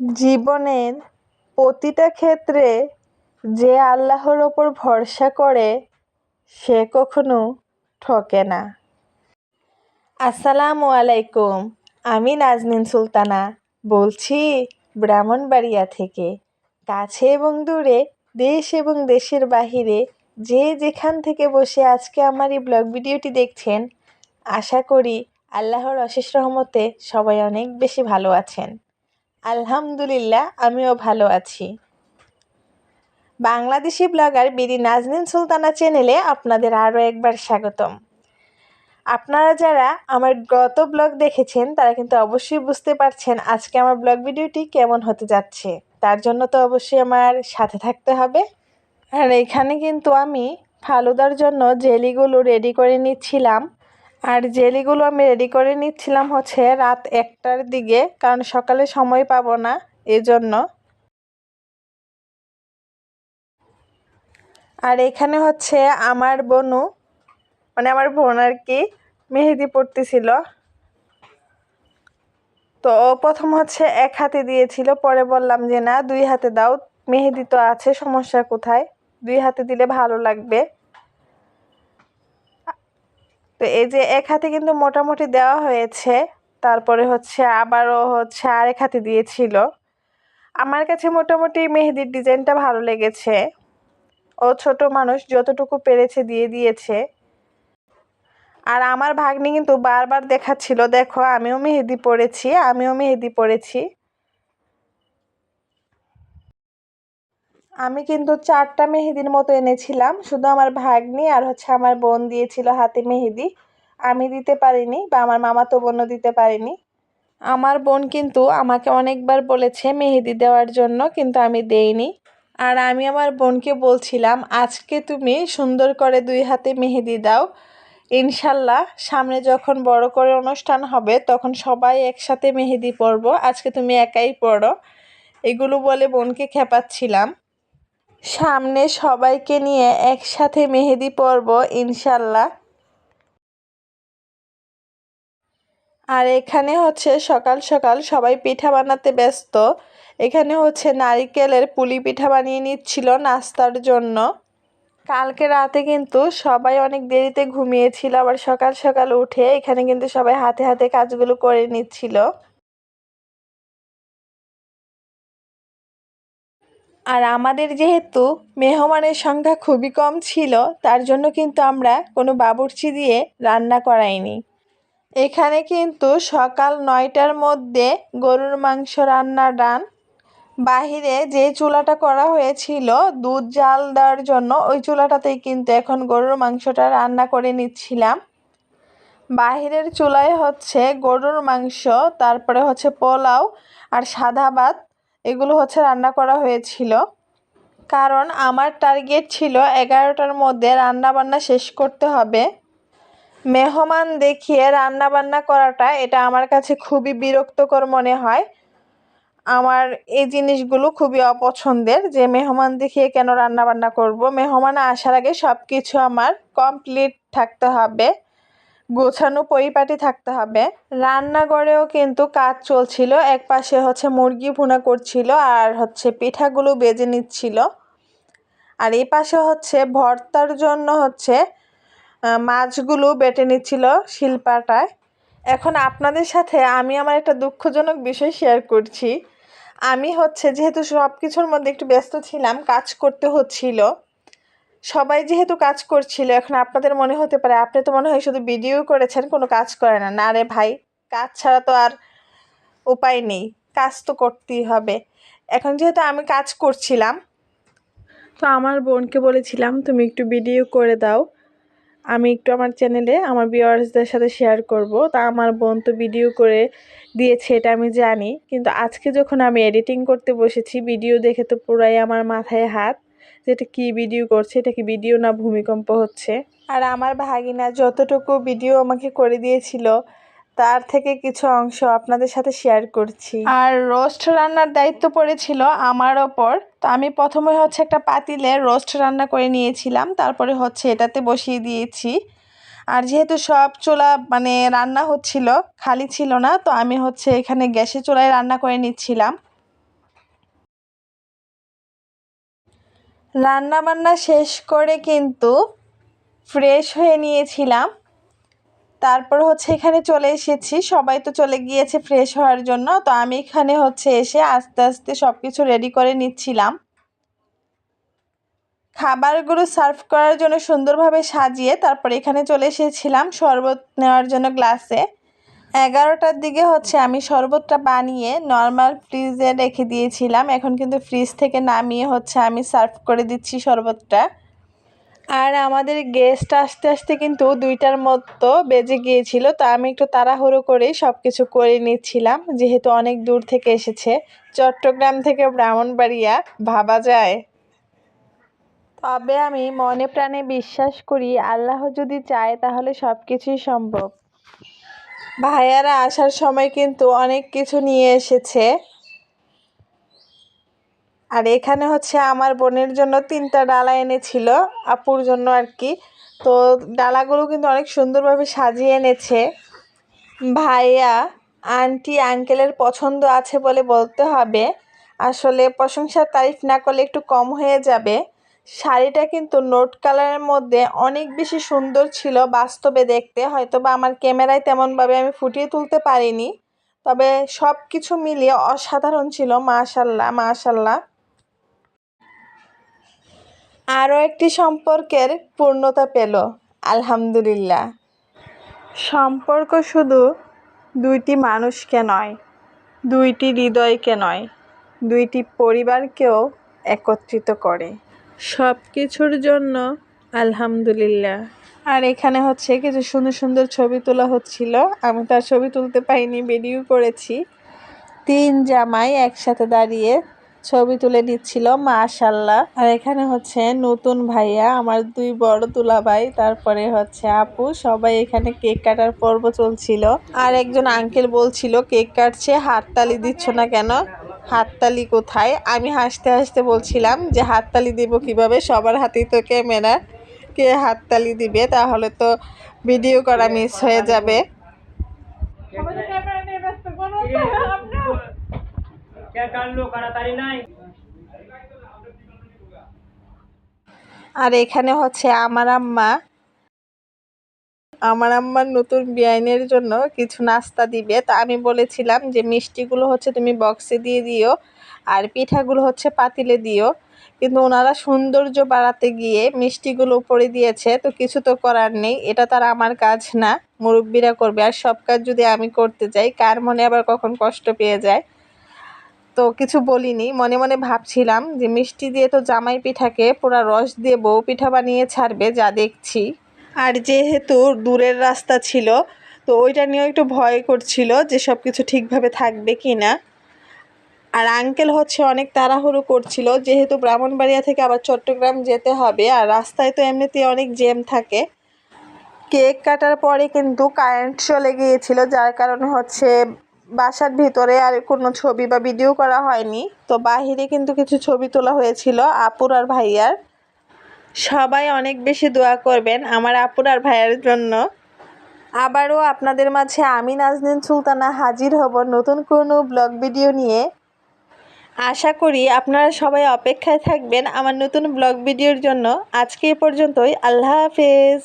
জীবনের প্রতিটা ক্ষেত্রে যে আল্লাহর ওপর ভরসা করে, সে কখনো ঠকে না। আসসালামু আলাইকুম, আমি নাজমিন সুলতানা। বলছি, ব্রাহ্মণবাড়িয়া থেকে। কাছে এবং দূরে, দেশ এবং দেশের বাহিরে, যে যেখান থেকে বসে আজকে আমার এই ব্লগ ভিডিওটি দেখছেন, আশা করি আল্লাহর অশেষ রহমতে সবাই অনেক বেশি ভালো আছেন। আলহামদুলিল্লাহ, আমিও ভালো আছি। বাংলাদেশি ব্লগার বিডি নাজনীন সুলতানা চ্যানেলে আপনাদের আরও একবার স্বাগতম। আপনারা যারা আমার গত ব্লগ দেখেছেন, তারা কিন্তু অবশ্যই বুঝতে পারছেন আজকে আমার ব্লগ ভিডিওটি কেমন হতে যাচ্ছে। তার জন্য তো অবশ্যই আমার সাথে থাকতে হবে। আর এখানে কিন্তু আমি ফালুদার জন্য জেলিগুলো রেডি করে নিচ্ছিলাম। আর জেলিগুলো আমি রেডি করে নিচ্ছিলাম হচ্ছে রাত একটার দিকে, কারণ সকালে সময় পাবো না, এজন্য। আর এখানে হচ্ছে আমার বোনু মানে আমার বোন আর কি, মেহেদি পড়তেছিল তো প্রথম হচ্ছে এক হাতে দিয়েছিল, পরে বললাম যে, না, দুই হাতে দাও, মেহেদি তো আছে, সমস্যা কোথায়? দুই হাতে দিলে ভালো লাগবে। তো এই যে এক হাতে কিন্তু মোটামুটি দেওয়া হয়েছে, তারপরে হচ্ছে আবারও হচ্ছে আরেক হাতে দিয়েছিল। আমার কাছে মোটামুটি মেহেদির ডিজাইনটা ভালো লেগেছে। ও ছোট মানুষ, যতটুকু পেরেছে দিয়ে দিয়েছে। আর আমার ভাগ্নি কিন্তু বারবার দেখাচ্ছিল, দেখো, আমিও মেহেদি পড়েছি আমিও মেহেদি পড়েছি আমি কিন্তু চারটা মেহেদির মতো এনেছিলাম, শুধু আমার ভাগ্নি আর হচ্ছে আমার বোন দিয়েছিল হাতে মেহেদি। আমি দিতে পারিনি বা আমার মামা তো বোনও দিতে পারিনি। আমার বোন কিন্তু আমাকে অনেকবার বলেছে মেহেদি দেওয়ার জন্য, কিন্তু আমি দেইনি। আর আমি আমার বোনকে বলছিলাম, আজকে তুমি সুন্দর করে দুই হাতে মেহেদি দাও। ইনশাল্লাহ সামনে যখন বড় করে অনুষ্ঠান হবে, তখন সবাই একসাথে মেহেদি পরব। আজকে তুমি একাই পড়ো এগুলো বলে বোনকে খেপাচ্ছিলাম। সামনে সবাইকে নিয়ে একসাথে মেহেদি পরব, ইনশাল্লাহ। আর এখানে হচ্ছে সকাল সকাল সবাই পিঠা বানাতে ব্যস্ত। এখানে হচ্ছে নারিকেলের পুলি পিঠা বানিয়ে নিচ্ছিল নাস্তার জন্য। কালকে রাতে কিন্তু সবাই অনেক দেরিতে ঘুমিয়েছিল, আবার সকাল সকাল উঠে এখানে কিন্তু সবাই হাতে হাতে কাজগুলো করে নিচ্ছিল। আর আমাদের যেহেতু মেহমানের সংখ্যা খুবই কম ছিল, তার জন্য কিন্তু আমরা কোনো বাবুর্চি দিয়ে রান্না করাইনি। এখানে কিন্তু সকাল নয়টার মধ্যে গরুর মাংস রান্না ডান বাহিরে যে চুলাটা করা হয়েছিল, দুধ জাল দেওয়ার জন্য ওই চুলাটাতেই কিন্তু এখন গরুর মাংসটা রান্না করে নিচ্ছিলাম। বাহিরের চুলায় হচ্ছে গরুর মাংস, তারপরে হচ্ছে পোলাও আর সাদা ভাত এগুলো হচ্ছে রান্না করা হয়েছিল। কারণ আমার টার্গেট ছিল এগারোটার মধ্যে রান্না বান্না শেষ করতে হবে। মেহমান দেখিয়ে রান্না বান্না করাটা এটা আমার কাছে খুবই বিরক্তকর মনে হয়। আমার এই জিনিসগুলো খুবই অপছন্দের যে মেহমান দেখিয়ে কেন রান্না বান্না করব। মেহমান আসার আগে সব কিছু আমার কমপ্লিট থাকতে হবে। গোছানো পরিপাটি থাকতে হবে। রান্নাঘরেও কিন্তু কাজ চলছিল। এক পাশে হচ্ছে মুরগি ভুনা করছিল আর হচ্ছে পিঠাগুলো বেজে নিচ্ছিল। আর এই পাশে হচ্ছে ভর্তার জন্য হচ্ছে মাছগুলো বেটে নিচ্ছিল শিল্পাটায়। এখন আপনাদের সাথে আমি আমার একটা দুঃখজনক বিষয় শেয়ার করছি। আমি হচ্ছে যেহেতু সব কিছুর মধ্যে একটু ব্যস্ত ছিলাম, কাজ করতে হচ্ছিল। সবাই যেহেতু কাজ করছিল, এখন আপনাদের মনে হতে পারে, আপনি তো মনে হয় শুধু ভিডিও করেছেন, কোনো কাজ করে না। না রে ভাই, কাজ ছাড়া তো আর উপায় নেই, কাজ তো করতেই হবে। এখন যেহেতু আমি কাজ করছিলাম, তো আমার বোনকে বলেছিলাম, তুমি একটু ভিডিও করে দাও। আমি একটু আমার চ্যানেলে আমার ভিউয়ার্সদের সাথে শেয়ার করব। তা আমার বোন তো ভিডিও করে দিয়েছে, এটা আমি জানি। কিন্তু আজকে যখন আমি এডিটিং করতে বসেছি ভিডিও দেখে তো পুরাই আমার মাথায় হাত। যে এটা কী ভিডিও করছে, এটা কি ভিডিও না ভূমিকম্প হচ্ছে? আর আমার ভাগিনা যতটুকু ভিডিও আমাকে করে দিয়েছিল, তার থেকে কিছু অংশ আপনাদের সাথে শেয়ার করছি। আর রোস্ট রান্নার দায়িত্ব পড়েছিল আমার ওপর। তো আমি প্রথমে হচ্ছে একটা পাতিলে রোস্ট রান্না করে নিয়েছিলাম, তারপরে হচ্ছে এটাতে বসিয়ে দিয়েছি। আর যেহেতু সব চুলা মানে রান্না হচ্ছিল, খালি ছিল না, তো আমি হচ্ছে এখানে গ্যাসে চুলায় রান্না করে নিচ্ছিলাম। রান্না বান্না শেষ করে কিন্তু ফ্রেশ হয়ে নিয়েছিলাম। তারপর হচ্ছে এখানে চলে এসেছি। সবাই তো চলে গিয়েছে ফ্রেশ হওয়ার জন্য। তো আমি এখানে হচ্ছে এসে আস্তে আস্তে সব কিছু রেডি করে নিচ্ছিলাম। খাবারগুলো সার্ভ করার জন্য সুন্দরভাবে সাজিয়ে তারপর এখানে চলে এসেছিলাম শরবত নেওয়ার জন্য গ্লাসে এগারোটার দিকে হচ্ছে আমি শরবতটা বানিয়ে নর্মাল ফ্রিজে রেখে দিয়েছিলাম। এখন কিন্তু ফ্রিজ থেকে নামিয়ে হচ্ছে আমি সার্ভ করে দিচ্ছি শরবতটা। আর আমাদের গেস্ট আসতে আসতে কিন্তু দুইটার মতো বেজে গিয়েছিল, তো আমি একটু তাড়াহুড়ো করেই সব কিছু করে নিচ্ছিলাম, যেহেতু অনেক দূর থেকে এসেছে। চট্টগ্রাম থেকে ব্রাহ্মণবাড়িয়া, ভাবা যায়। তবে আমি মনে প্রাণে বিশ্বাস করি, আল্লাহ যদি চায় তাহলে সব কিছুই সম্ভব। ভাইয়ারা আসার সময় কিন্তু অনেক কিছু নিয়ে এসেছে। আর এখানে হচ্ছে আমার বোনের জন্য তিনটা ডালা এনেছিল, আপুর জন্য আর কি তো ডালাগুলো কিন্তু অনেক সুন্দরভাবে সাজিয়ে এনেছে। ভাইয়া, আন্টি, আঙ্কেলের পছন্দ আছে বলে বলতে হবে। আসলে প্রশংসার তারিফ না করলে একটু কম হয়ে যাবে। শাড়িটা কিন্তু নোট কালারের মধ্যে অনেক বেশি সুন্দর ছিল, বাস্তবে দেখতে। হয়তো বা আমার ক্যামেরায় তেমনভাবে আমি ফুটিয়ে তুলতে পারিনি। তবে সব কিছু মিলিয়ে অসাধারণ ছিল, মাশাল্লাহ মাশাল্লাহ। আরও একটি সম্পর্কের পূর্ণতা পেল, আলহামদুলিল্লাহ। সম্পর্ক শুধু দুইটি মানুষকে নয়, দুইটি হৃদয়কে নয়, দুইটি পরিবারকেও একত্রিত করে। সব কিছুর জন্য, আলহামদুলিল্লাহ। আর এখানে হচ্ছে কিছু সুন্দর সুন্দর ছবি তোলা হচ্ছিল। আমি তার ছবি তুলতে পাইনি, ভিডিও করেছি। তিন জামাই একসাথে দাঁড়িয়ে ছবি তুলে নিচ্ছিল মাশাল্লাহ আর এখানে হচ্ছে নতুন ভাইয়া, আমার দুই বড় তুলা ভাই তারপরে হচ্ছে আপু, সবাই এখানে কেক কাটার পর্ব চলছিল। আর একজন আঙ্কেল বলছিল, কেক কাটছে, হাততালি দিচ্ছ না কেন? হাততালি কোথায়? আমি হাসতে হাসতে বলছিলাম যে, হাততালি দিব কীভাবে? সবার হাতেই তো ক্যামেরা। কে হাততালি দিবে? তাহলে তো ভিডিও করা মিস হয়ে যাবে। আর এখানে হচ্ছে আমার আম্মা। আমার আম্মার নতুন বিয়াইনের জন্য কিছু নাস্তা দিবে। তা আমি বলেছিলাম যে মিষ্টিগুলো হচ্ছে তুমি বক্সে দিয়ে দিও, আর পিঠাগুলো হচ্ছে পাতিলে দিও। কিন্তু ওনারা সৌন্দর্য বাড়াতে গিয়ে মিষ্টিগুলো উপরে দিয়েছে, তো কিছু তো করার নেই। এটা তার আমার কাজ না, মুরব্বীরা করবে। আর সব কাজ যদি আমি করতে যাই, কার মনে আবার কখন কষ্ট পেয়ে যায়? তো কিছু বলিনি। মনে মনে ভাবছিলাম যে মিষ্টি দিয়ে তো জামাই পিঠাকে পুরা রস দিয়ে বউ পিঠা বানিয়ে ছাড়বে, যা দেখছি। আর যেহেতু দূরের রাস্তা ছিল, তো ওইটা নিয়েও একটু ভয় করছিল যে সব কিছু ঠিকভাবে থাকবে কি না আর আঙ্কেল হচ্ছে অনেক তাড়াহুড়ো করছিল, যেহেতু ব্রাহ্মণবাড়িয়া থেকে আবার চট্টগ্রাম যেতে হবে, আর রাস্তায় তো এমনিতেই অনেক জ্যাম থাকে। কেক কাটার পরে কিন্তু কারেন্ট চলে গিয়েছিল, যার কারণে হচ্ছে বাসার ভিতরে আর কোনো ছবি বা ভিডিও করা হয়নি। তো বাহিরে কিন্তু কিছু ছবি তোলা হয়েছিল, আপুর আর ভাইয়ার। সবাই অনেক বেশি দোয়া করবেন আমার আপুর আর ভাইয়ের জন্য। আবারও আপনাদের মাঝে আমি নাজনীন সুলতানা হাজির হব নতুন কোনো ব্লগ ভিডিও নিয়ে। আশা করি আপনারা সবাই অপেক্ষায় থাকবেন আমার নতুন ব্লগ ভিডিওর জন্য। আজকে এ পর্যন্তই, আল্লাহ হাফেজ।